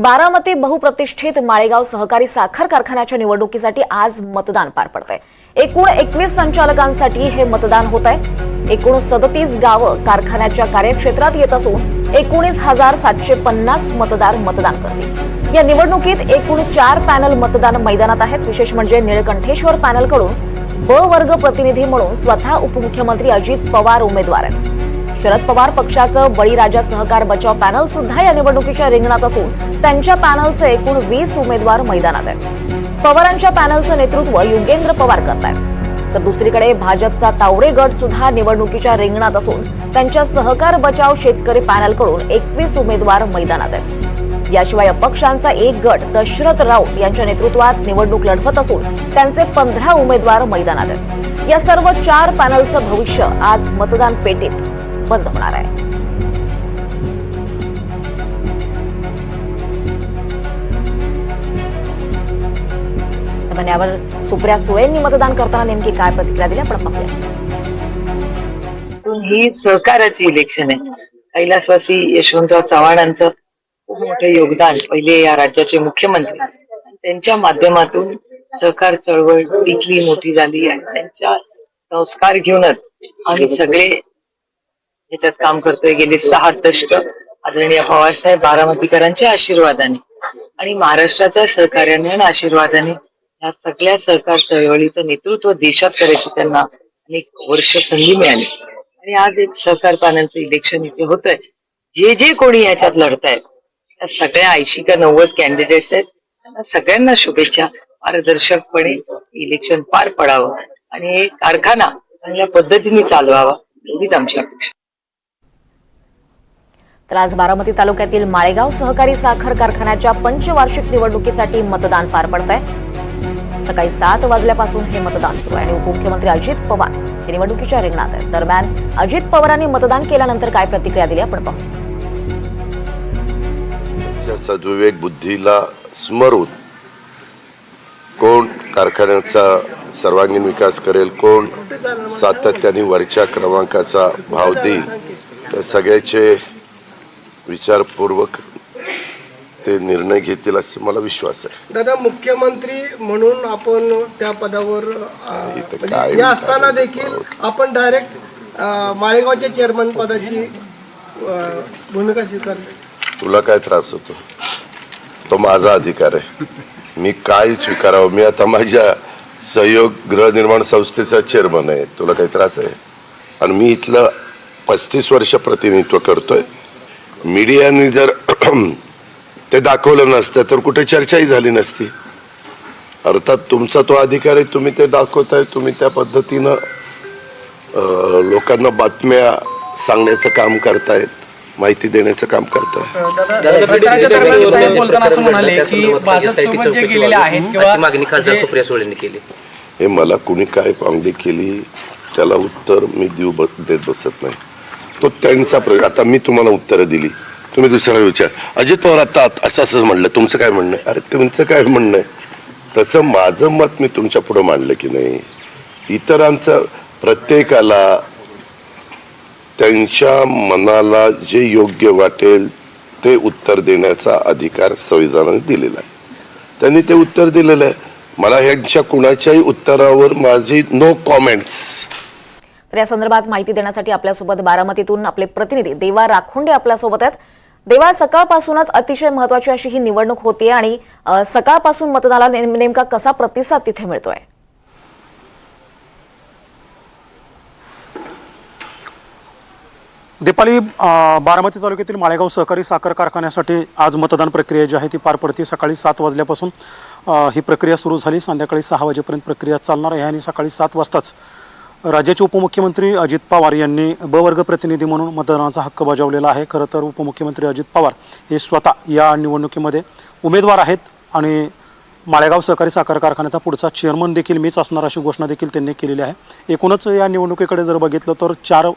बारामती बहुप्रतिष्ठित माळेगाव सहकारी साखर कारखान्याच्या निवडणुकीसाठी आज मतदान पार पडतंय. एकूण एकवीस संचालकांसाठी हे मतदान होत आहे एकूण सदतीस गावं कारखान्याच्या कार्यक्षेत्रात येत असून एकोणीस हजार सातशे पन्नास मतदार मतदान करतील. या निवडणुकीत एकूण चार पॅनल मतदान मैदानात आहेत. विशेष म्हणजे निळकंठेश्वर पॅनलकडून ब वर्ग प्रतिनिधी म्हणून स्वतः उपमुख्यमंत्री अजित पवार उमेदवार आहेत. शरद पवार पक्षाचं बळीराजा सहकार बचाव पॅनल सुद्धा या निवडणुकीच्या रिंगणात असून त्यांच्या पॅनलचे एकूण वीस उमेदवार मैदानात आहेत. पवारांच्या पॅनलचं नेतृत्व युगेंद्र पवार करतायत. तर दुसरीकडे भाजपचा तावरे गट सुद्धा निवडणुकीच्या रिंगणात असून त्यांच्या सहकार बचाव शेतकरी पॅनलकडून एकवीस उमेदवार मैदानात आहेत. याशिवाय अपक्षांचा एक गट दशरथ राऊत यांच्या नेतृत्वात निवडणूक लढवत असून त्यांचे पंधरा उमेदवार मैदानात आहेत. या सर्व चार पॅनलचं भविष्य आज मतदान पेटीत बंद होणार आहे. यावर सुप्रिया सुळेंनी मतदान करताना नेमकी काय प्रतिक्रिया दिली आपण पाहूया. ही सहकाराची इलेक्शन आहे. कैलासवासी यशवंतराव चव्हाणांचं खूप मोठं योगदान पहिले या राज्याचे मुख्यमंत्री. त्यांच्या माध्यमातून सहकार चळवळ इथली मोठी झाली आणि त्यांच्या संस्कार घेऊनच आम्ही सगळे याच्यात काम करतोय. गेले सहा दशक आदरणीय पवारसाहेब बारामतीकरांच्या आशीर्वादाने आणि महाराष्ट्राच्या सहकार्याने आणि आशीर्वादाने या सगळ्या सहकार चळवळीचं नेतृत्व देशात करायची त्यांना अनेक वर्ष संधी मिळाली. आणि आज एक सहकार पाण्याचं इलेक्शन इथे होतंय. जे जे कोणी याच्यात लढतायत त्या सगळ्या ऐंशी का नव्वद कॅन्डिडेट्स आहेत. त्यांना सगळ्यांना शुभेच्छा. पारदर्शकपणे इलेक्शन पार पडावं. आणि कारखाना चांगल्या पद्धतीने चालवावा एवढीच आमची अपेक्षा. तर आज बारामती तालुक्यातील माळेगाव सहकारी साखर कारखान्याच्या पंचवार्षिक निवडणुकीसाठी मतदान पार पडत आहे सकाळी सात वाजल्यापासून हे मतदान सुरू आहे. आणि उपमुख्यमंत्री अजित पवार हे निवडणुकीच्या रिंगणात आहेत. दरम्यान अजित पवारांनी मतदान केल्यानंतर काय प्रतिक्रिया दिली आपण पाहू. सद्विवेक बुद्धीला स्मरून कोण कारखान्याचा सर्वांगीण विकास करेल कोण सातत्याने वरच्या क्रमांकाचा भाव देईल तर सगळ्याचे विचारपूर्वक ते निर्णय घेतील असे मला विश्वास आहे. दादा मुख्यमंत्री म्हणून आपण त्या पदावर म्हणजे हे असताना देखील आपण डायरेक्ट माळेगावच्या चेअरमन पदाची अ, भूमिका स्वीकारली. तुला काय त्रास होतो? तो माझा अधिकार आहे. मी काय स्वीकारावं? मी आता माझ्या सहयोग गृहनिर्माण संस्थेचा चेअरमन आहे. तुला काही त्रास आहे? आणि मी इथलं पस्तीस वर्ष प्रतिनिधित्व करतोय. मीडियाने जर ते दाखवलं नसतं तर कुठे चर्चाही झाली नसती. अर्थात तुमचा तो अधिकार आहे तुम्ही ते दाखवताय तुम्ही त्या पद्धतीनं लोकांना बातम्या सांगण्याचं काम करतायत माहिती देण्याचं काम करताय. घटनाच्या दरम्यान साहेब बोलताना असं म्हणाले की भाजपसोबत जे गेलेले आहेत अशी किंवा मागणी खासदार जे- सुप्रिया सुळेंनी केली हे मला कुणी काय पांगली केली त्याला उत्तर मी देऊ देत बसत नाही. तो त्यांचा प्रश्न. आता मी तुम्हाला उत्तरं दिली. तुम्ही दुसऱ्याला विचार. अजित पवार आता असं असं म्हणलं. तुमचं काय म्हणणं आहे? अरे तुमचं काय म्हणणं आहे? तसं माझं मत मी तुमच्या पुढं मांडलं की नाही. इतरांचं प्रत्येकाला त्यांच्या मनाला जे योग्य वाटेल ते उत्तर देण्याचा अधिकार संविधानाने दिलेला आहे. त्यांनी ते उत्तर दिलेलं आहे. मला ह्यांच्या कुणाच्याही उत्तरावर माझी नो कॉमेंट्स तर या संदर्भात माहिती देण्यासाठी आपल्यासोबत बारामतीतून आपले प्रतिनिधी देवा राखुंडे आपल्यासोबत आहेत. देवा सकाळपासूनच अतिशय महत्वाची अशी ही निवडणूक होतीये आणि सकाळपासून मतदानाला नेम- नेमका कसा प्रतिसाद तिथे मिळतोय? दीपाली बारामती तालुक्यातील माळेगाव सहकारी साखर कारखान्यासाठी आज मतदान प्रक्रिया जी आहे ती पार पडते सकाळी सात वाजल्यापासून ही प्रक्रिया सुरू झाली. संध्याकाळी सहा वाजेपर्यंत प्रक्रिया चालणार आहे आणि सकाळी सात वाजताच राज्याचे उपमुख्यमंत्री अजित पवार यांनी ब वर्ग प्रतिनिधी म्हणून मतदानाचा हक्क बजावलेला आहे. खरं तर उपमुख्यमंत्री अजित पवार हे स्वतः या निवडणुकीमध्ये उमेदवार आहेत आणि माळेगाव सहकारी साखर कारखान्याचा पुढचा चेअरमन देखील मीच असणार अशी घोषणा देखील त्यांनी केलेली आहे. एकूणच या निवडणुकीकडे जर बघितलं तर चार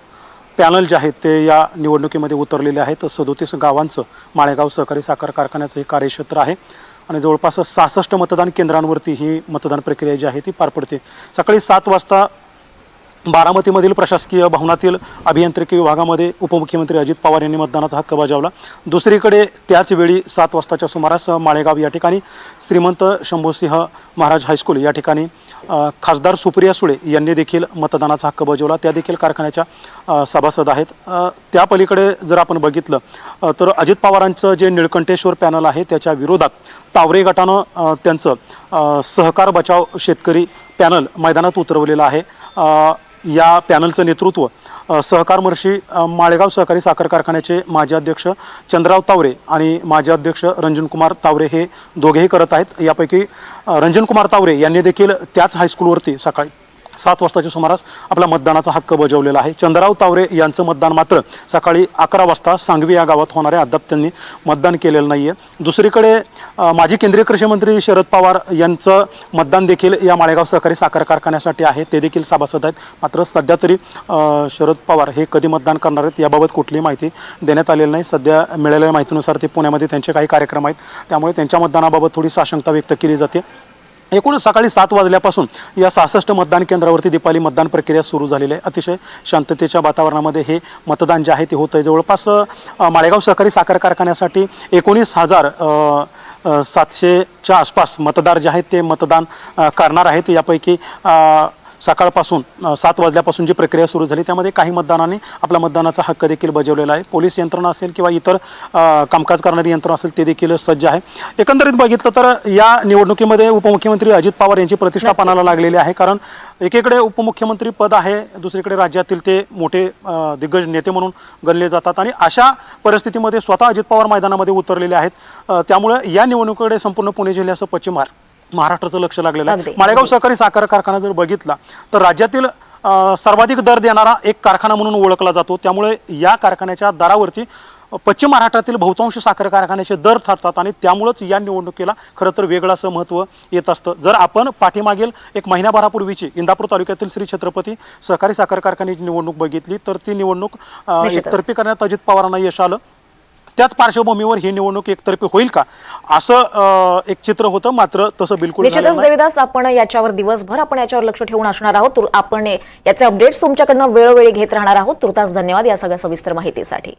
पॅनल जे आहेत ते या निवडणुकीमध्ये उतरलेले आहेत. सदोतीस गावांचं माळेगाव सहकारी साखर कारखान्याचं हे कार्यक्षेत्र आहे आणि जवळपास सहासष्ट मतदान केंद्रांवरती ही मतदान प्रक्रिया जी आहे ती पार पडते. सकाळी सात वाजता बारामतीमधील प्रशासकीय भवनातील अभियांत्रिकी विभागामध्ये उपमुख्यमंत्री अजित पवार यांनी मतदानाचा हक्क बजावला. दुसरीकडे त्याच वेळी सात वाजताच्या सुमारास माळेगाव या ठिकाणी श्रीमंत शंभूसिंह महाराज हायस्कूल या ठिकाणी खासदार सुप्रिया सुळे यांनी देखील मतदानाचा हक्क बजावला. त्या देखील कारखान्याच्या सभासद आहेत. त्या पलीकडे जर आपण बघितलं तर अजित पवारांचं जे निळकंठेश्वर पॅनल आहे त्याच्या विरोधात तावरे गटानं त्यांचं सहकार बचाव शेतकरी पॅनल मैदानात उतरवलेलं आहे. या पॅनलचं नेतृत्व सहकार महर्षी माळेगाव सहकारी साखर कारखान्याचे माजी अध्यक्ष चंद्रराव तावरे आणि माजी अध्यक्ष रंजनकुमार तावरे हे दोघेही करत आहेत. यापैकी रंजनकुमार तावरे यांनी देखील त्याच हायस्कूलवरती सकाळी सात वाजताच्या सुमारास आपला मतदानाचा हक्क बजावलेला आहे. चंद्रराव तावरे यांचं मतदान मात्र सकाळी अकरा वाजता सांगवी या गावात होणारे अद्याप त्यांनी मतदान केलेलं नाही आहे दुसरीकडे माजी केंद्रीय कृषी मंत्री शरद पवार यांचं मतदान देखील या माळेगाव सहकारी साखर कारखान्यासाठी आहे. ते देखील सभासद आहेत. मात्र सध्या तरी शरद पवार हे कधी मतदान करणार आहेत याबाबत कुठलीही माहिती देण्यात आलेली नाही. सध्या मिळालेल्या माहितीनुसार ते पुण्यामध्ये त्यांचे काही कार्यक्रम आहेत. त्यामुळे त्यांच्या मतदानाबाबत थोडी साशंकता व्यक्त केली जाते. एकूण सकाळी सात वाजल्यापासून या सहासष्ट मतदान केंद्रावरती दीपाली मतदान प्रक्रिया सुरू झालेली आहे. अतिशय शांततेच्या वातावरणामध्ये हे मतदान जे आहे ते होतं आहे जवळपास माळेगाव सहकारी साखर कारखान्यासाठी एकोणीस हजार सातशेच्या आसपास मतदार जे आहेत ते मतदान करणार आहेत. यापैकी सकाळपासून सात वाजल्यापासून जी प्रक्रिया सुरू झाली त्यामध्ये काही मतदारांनी आपला मतदानाचा हक्क देखील बजावलेला आहे. पोलीस यंत्रणा असेल किंवा इतर कामकाज करणारी यंत्रणा असेल ते देखील सज्ज आहे. एकंदरीत बघितलं तर या निवडणुकीमध्ये उपमुख्यमंत्री अजित पवार यांची प्रतिष्ठा पानाला लागलेली आहे. कारण एकीकडे उपमुख्यमंत्री पद आहे दुसरीकडे राज्यातील ते मोठे दिग्गज नेते म्हणून गणले जातात. आणि अशा परिस्थितीमध्ये स्वतः अजित पवार मैदानामध्ये उतरलेले आहेत. त्यामुळे या निवडणुकीकडे संपूर्ण पुणे जिल्ह्यासह पश्चिम महार महाराष्ट्राचं लक्ष लागलेलं आहे. माळेगाव सहकारी साखर कारखाना जर बघितला तर राज्यातील सर्वाधिक दर देणारा एक कारखाना म्हणून ओळखला जातो. त्यामुळे या कारखान्याच्या दरावरती पश्चिम महाराष्ट्रातील बहुतांश साखर कारखान्याचे दर ठरतात आणि त्यामुळंच या निवडणुकीला खरं तर वेगळं असं महत्त्व येत असतं. जर आपण पाठीमागील एक महिन्याभरापूर्वीची इंदापूर तालुक्यातील श्री छत्रपती सहकारी साखर कारखान्याची निवडणूक बघितली तर ती निवडणूक. एकतर्फी करण्यात अजित पवारांना यश आलं. त्याच पार्श्वभूमीवर ही निवडणूक एकतर्फी होईल का? असं एक चित्र होतं मात्र तसं बिलकुल निश्चितच. देविदास आपण याच्यावर दिवसभर आपण याच्यावर लक्ष ठेवून असणार आहोत. आपण याचे अपडेट्स तुमच्याकडनं वेळोवेळी घेत राहणार आहोत. तुर्तास धन्यवाद या सगळ्या सविस्तर माहितीसाठी.